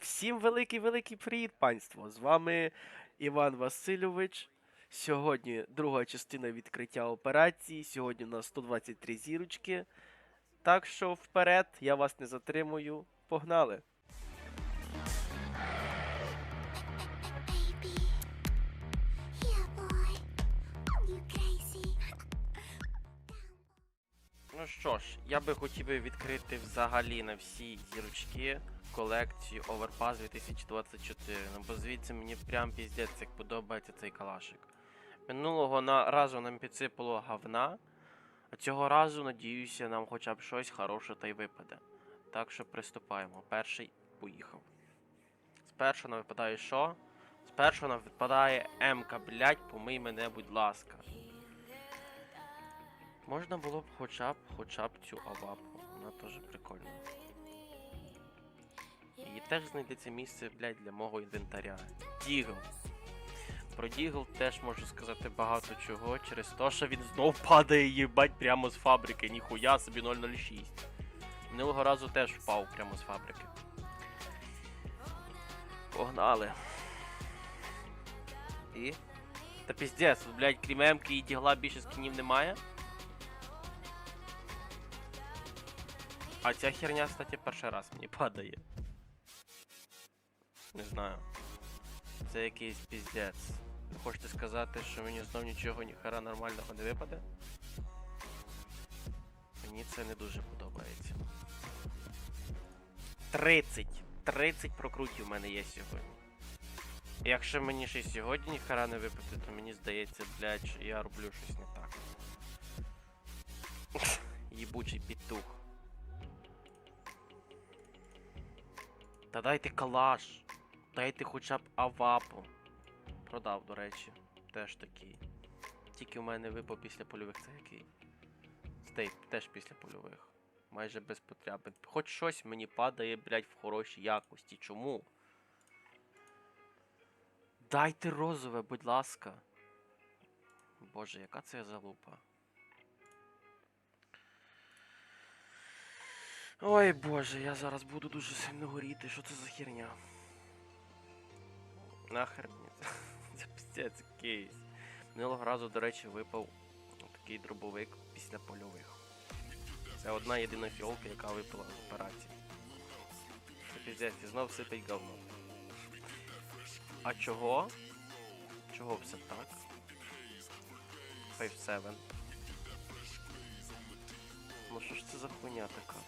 Всім великий-великий привіт, панство! З вами Іван Васильович. Сьогодні друга частина відкриття операції. Сьогодні у нас 123 зірочки. Так що вперед, я вас не затримую. Погнали! Ну що ж, я би хотів би відкрити взагалі на всі зірочки колекцію Overpass 2024. Ну бо звідси мені прям піздець як подобається цей калашик. Минулого на, разу нам підсипало говна, а цього разу, надіюся, нам хоча б щось хороше та й випаде. Так що приступаємо. Перший поїхав. Спершу нам випадає що? Спершу нам випадає М-ка, блять, помий мене, будь ласка. Можна було б хоча б хоча б цю авапу. Вона теж прикольна. І теж знайдеться місце, блядь, для мого інвентаря. Дігл. Про Дігл теж можу сказати багато чого через те, що він знов падає їбать прямо з фабрики. Ніхуя собі 006. Минулого разу теж впав прямо з фабрики. Погнали. І. Та піздець, блядь, крім Емки і дігла більше скінів немає. А ця херня, кстати, перший раз мені падає. Не знаю. Це якийсь піздець. Хочете сказати, що мені знов нічого ніхера нормального не випаде? Мені це не дуже подобається. 30! 30 прокрутів в мене є сьогодні. Якщо мені ще сьогодні ніхера не випаде, то мені здається, блядь, я роблю щось не так. Їбучий петух. Та дайте калаш. Дайте хоча б авапу. Продав, до речі. Теж такий. Тільки в мене випав після польових це який. Стейп теж після польових. Майже без потреби. Хоч щось мені падає, блядь, в хорошій якості. Чому? Дайте розове, будь ласка. Боже, яка це залупа. Ой боже, я зараз буду дуже сильно горіти. Що це за херня? Нахер мені це. Піздець кейс. Минулого разу, до речі, випав такий дробовик після польових. Це одна єдина фіолка, яка випала з операції. Це піздець, і знов сипить говно. А чого? Чого це так? 5-7. Ну що ж це за хуйня така?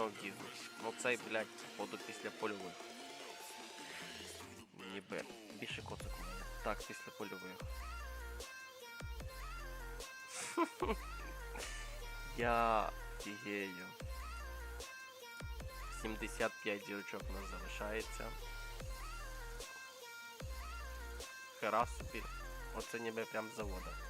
Знов дізно. Ну цей, блядь, походу після польових. Ніби. Більше коцик у мене. Так, після польових. Я фігею. 75 зірочок у нас залишається. Хера собі. Оце ніби прям завода.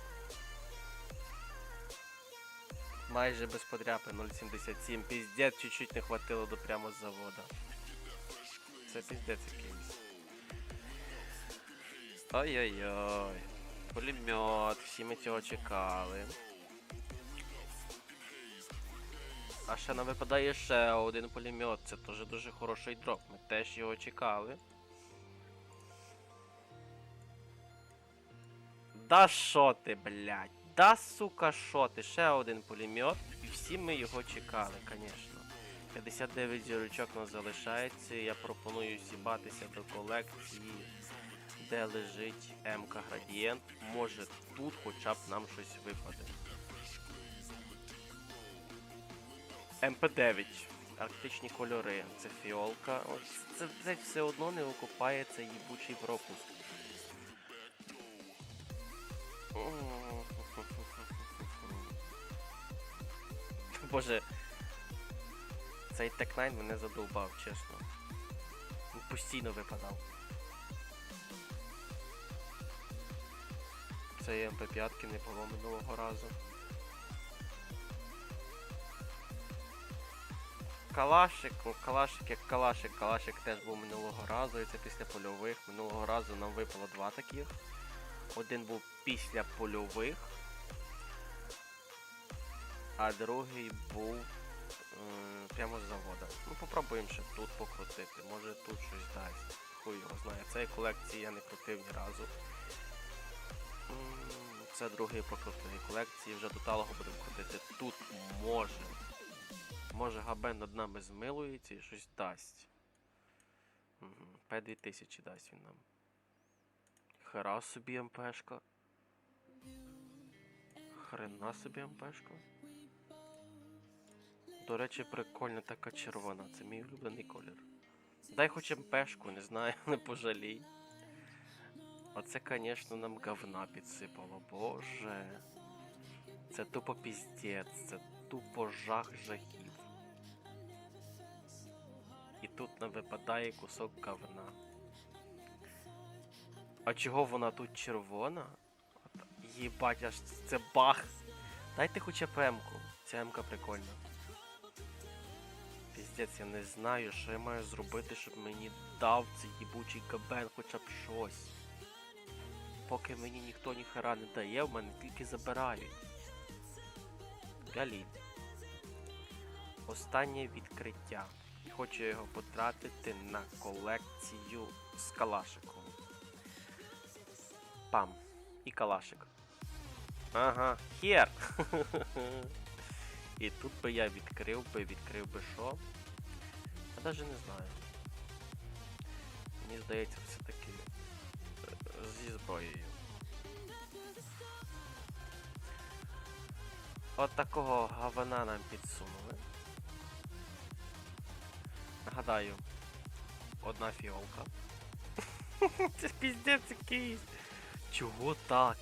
Майже без подряпи 0,77. Піздець чуть-чуть не хватило до прямо з завода. Це піздець якийсь. Ой-ой-ой. Пулемет, всі ми цього чекали. А ще нам випадає ще один пулемет. Це теж дуже хороший дроп. Ми теж його чекали. Да шо ти, блядь? Да сука, шо ти? Ще один пулемет. І всі ми його чекали, звісно. 59 зірочок нас залишається. Я пропоную сібатися до колекції, де лежить МК Градієнт. Може тут хоча б нам щось випаде. МП9. Арктичні кольори. Це фіолка. Ось це, все одно не окупається їбучий пропуск. Боже. Цей Тек-9 мене задовбав, чесно. Він постійно випадав. Цей МП5 не було минулого разу. Калашик, ну калашик як калашик, калашик теж був минулого разу, і це після польових. Минулого разу нам випало два таких. Один був після польових, а другий був. Прямо з завода. Ну попробуємо ще тут покрутити. Може тут щось дасть. Хуй його знає. Цієї колекції я не крутив ні разу. Це другий покрутної колекції. Вже до талого будемо крутити. Тут може. Може габен над нами змилується і щось дасть. П2000 дасть він нам. Хера собі МПшка. Хрена собі МПшка. До речі, прикольна така червона. Це мій улюблений колір. Дай хоч МПшку, не знаю, не пожалій. Оце, звісно, нам говна підсипало. Боже. Це тупо піздець, це тупо жах жахів. І тут нам випадає кусок говна. А чого вона тут червона? Їбать, аж це бах. Дайте хоча б М-ку. Ця М-ка прикольна. Піздець, я не знаю, що я маю зробити, щоб мені дав цей їбучий кабен хоча б щось. Поки мені ніхто ніхера не дає, в мене тільки забирають. Галі. Останнє відкриття. І Хочу його потратити на колекцію з калашиком. Пам. І калашик. Ага, хер! І тут би я відкрив би, відкрив би що. Навіть не знаю. Мені здається, все-таки зі зброєю. От такого гавана нам підсунули. Нагадаю, одна фіолка. Це піздець якийсь. Чого так?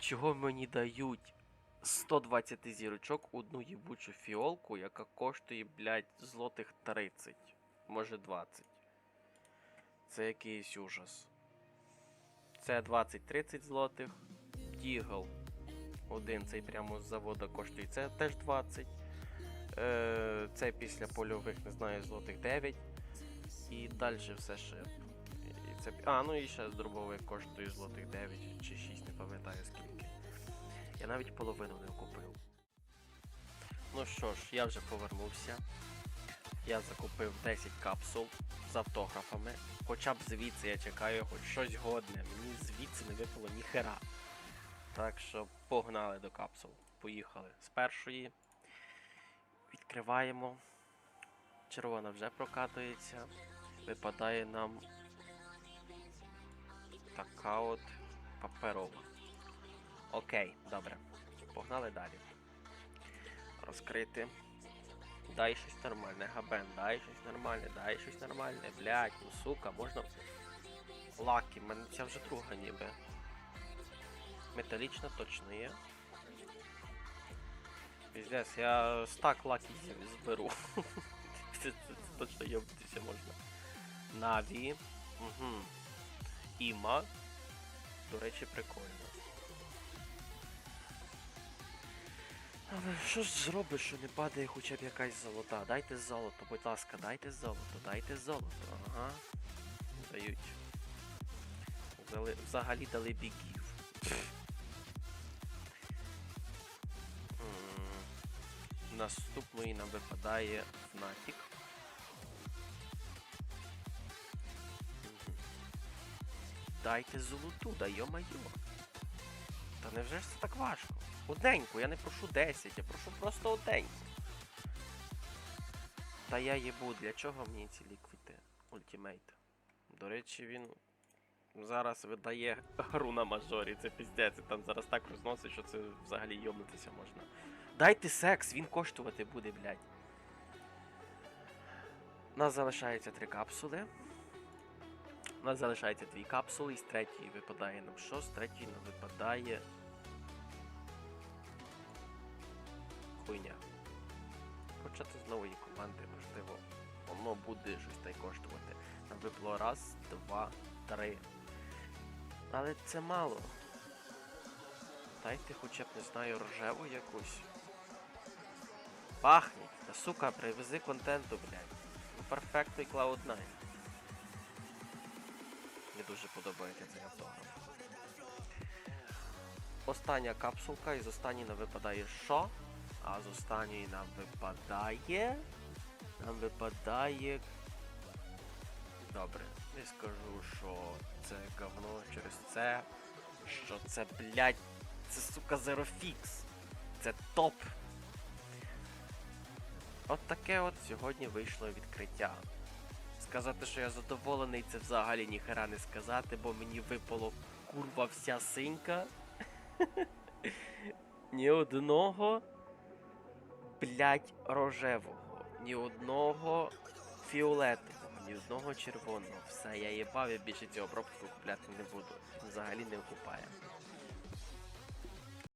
Чого мені дають 120 зірочок одну їбучу фіолку, яка коштує, блядь, злотих 30, може 20. Це якийсь ужас. Це 20-30 злотих. Дігл. Один цей прямо з завода коштує. Це теж 20. Е, це після польових, не знаю, злотих 9. І далі все ще. І це... А, ну і ще з дробових коштує злотих 9 чи 6, не пам'ятаю скільки. Я навіть половину не купив. Ну що ж, я вже повернувся. Я закупив 10 капсул з автографами. Хоча б звідси я чекаю хоч щось годне. Мені звідси не випало ніхера. Так що погнали до капсул. Поїхали. З першої відкриваємо. Червона вже прокатується. Випадає нам така от паперова. Окей, добре. Погнали далі. Розкрити. Дай щось нормальне, габен, дай щось нормальне, дай щось нормальне, блядь, ну сука, можна. Лаки, в мене ця вже друга ніби. Металічна точно є. Піздець, я стак лаки зберу. це, це, це точно йобнутися можна. Наві. Угу. Іма. До речі, прикольно. Але що ж зробиш, що не падає хоча б якась золота? Дайте золото, будь ласка, дайте золото, дайте золото. Ага. Дають. Взяли, взагалі дали бігів. Наступної нам випадає Фнатік. Дайте золоту, да йо-майо. Та невже ж це так важко? Одненьку, я не прошу 10, я прошу просто одненьку. Та я їбу, для чого мені ці ліквіди Ультимейт? До речі, він зараз видає гру на мажорі, це піздець, там зараз так розносить, що це взагалі йомнутися можна. Дайте секс, він коштувати буде, блядь. У нас залишається три капсули. У нас залишається дві капсули, і з третьої випадає нам що? З третьої нам випадає. Хуйня. Почати з нової команди, можливо, воно буде щось та й коштувати. Нам випало раз, два, три. Але це мало. Дайте хоча б не знаю рожеву якусь. Пахніть! Та сука, привези контенту, блядь. Ну Perfect Cloud9. Мені дуже подобається цей автограф. Остання капсулка, і з останньої не випадає що? А з останньої нам випадає. Нам випадає. Добре, не скажу, що це говно через це. Що це, блядь, це сука Zerofix. Це топ. От таке от сьогодні вийшло відкриття. Сказати, що я задоволений, це взагалі ніхера не сказати, бо мені випало курва вся синька. Ні одного, блять, рожевого, ні одного фіолетового, ні одного червоного. Все, я їбав, я більше цього пропуску купляти не буду. Взагалі не окупає.